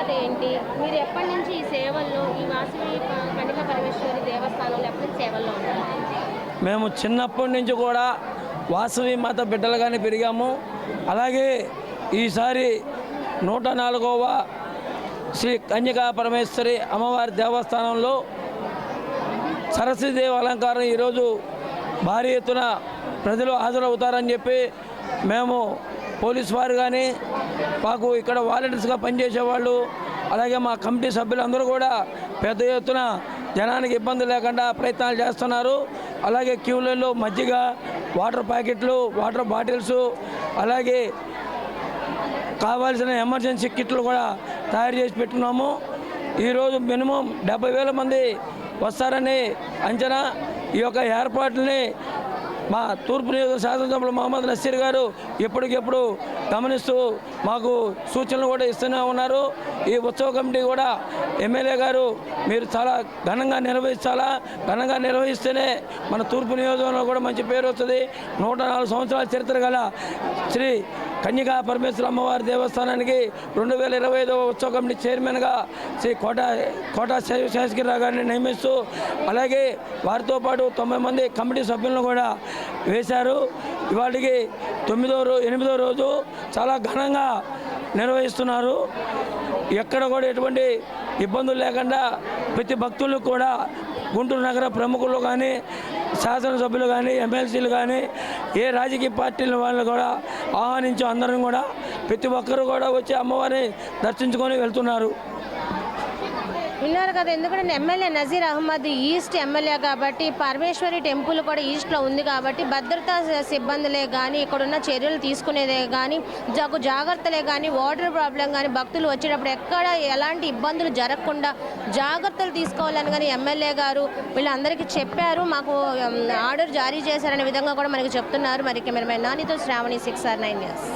ప్రత్యేకత ఏంటి? మీరు ఎప్పటి నుంచి ఈ సేవల్లో ఈ వాసవి కనిక పరమేశ్వరి దేవస్థానంలో ఎప్పటి నుంచి సేవల్లో ఉన్నారు? మేము చిన్నప్పటి నుంచి కూడా వాసవి మాత బిడ్డలుగానే పెరిగాము. అలాగే ఈసారి నూట నాలుగవ శ్రీ కన్యకా పరమేశ్వరి అమ్మవారి దేవస్థానంలో సరస్వతీదేవి అలంకారం ఈరోజు భారీ ఎత్తున ప్రజలు హాజరవుతారని చెప్పి మేము పోలీస్ వారు కానీ మాకు ఇక్కడ వాలంటీర్స్గా పనిచేసేవాళ్ళు అలాగే మా కమిటీ సభ్యులందరూ కూడా పెద్ద ఎత్తున జనానికి ఇబ్బంది లేకుండా ప్రయత్నాలు చేస్తున్నారు. అలాగే క్యూలలో మజ్జిగ వాటర్ ప్యాకెట్లు వాటర్ బాటిల్స్ అలాగే కావాల్సిన ఎమర్జెన్సీ కిట్లు కూడా తయారు చేసి పెట్టున్నాము ఈరోజు మినిమం డెబ్బై వేల మంది వస్తారని అంచనా ఈ యొక్క ఏర్పాట్లని మా తూర్పు నియోజక శాసనసభ్యులు మహమ్మద్ నసీర్ గారు ఎప్పటికెప్పుడు గమనిస్తూ మాకు సూచనలు కూడా ఇస్తూనే ఉన్నారు. ఈ ఉత్సవ కమిటీ కూడా ఎమ్మెల్యే గారు మీరు చాలా ఘనంగా నిర్వహించాలా? ఘనంగా నిర్వహిస్తేనే మన తూర్పు నియోజకవర్గంలో కూడా మంచి పేరు వస్తుంది. నూట నాలుగు సంవత్సరాల చరిత్ర గల శ్రీ కన్యకా పరమేశ్వర అమ్మవారి దేవస్థానానికి రెండు వేల ఇరవై ఐదవ ఉత్సవ కమిటీ చైర్మన్గా శ్రీ కోట కోట శేషగిరిరావు గారిని నియమిస్తూ అలాగే వారితో పాటు తొంభై మంది కమిటీ సభ్యులను కూడా వేశారు. ఇవాటికి తొమ్మిదో రోజు ఎనిమిదో రోజు చాలా ఘనంగా నిర్వహిస్తున్నారు. ఎక్కడ కూడా ఎటువంటి ఇబ్బందులు లేకుండా ప్రతి భక్తులు కూడా గుంటూరు నగర ప్రముఖులు కానీ శాసనసభ్యులు కానీ ఎమ్మెల్సీలు కానీ ఏ రాజకీయ పార్టీల వాళ్ళు కూడా ఆహ్వానించి అందరం కూడా ప్రతి ఒక్కరు కూడా వచ్చి అమ్మవారిని దర్శించుకొని వెళ్తున్నారు. విన్నారు కదా ఎందుకంటే MLA Nazir Ahmed east MLA కాబట్టి పరమేశ్వరి టెంపుల్ కూడా ఈస్ట్లో ఉంది కాబట్టి భద్రతా సిబ్బందులే కానీ ఇక్కడున్న చర్యలు తీసుకునేదే కానీ జగు జాగ్రత్తలే కానీ వాటర్ ప్రాబ్లం కానీ భక్తులు వచ్చేటప్పుడు ఎక్కడ ఎలాంటి ఇబ్బందులు జరగకుండా జాగ్రత్తలు తీసుకోవాలని కానీ ఎమ్మెల్యే గారు వీళ్ళందరికీ చెప్పారు. మాకు ఆర్డర్ జారీ చేశారనే విధంగా కూడా మనకి చెప్తున్నారు. మరి cameraman నానితో Sravani six or nine years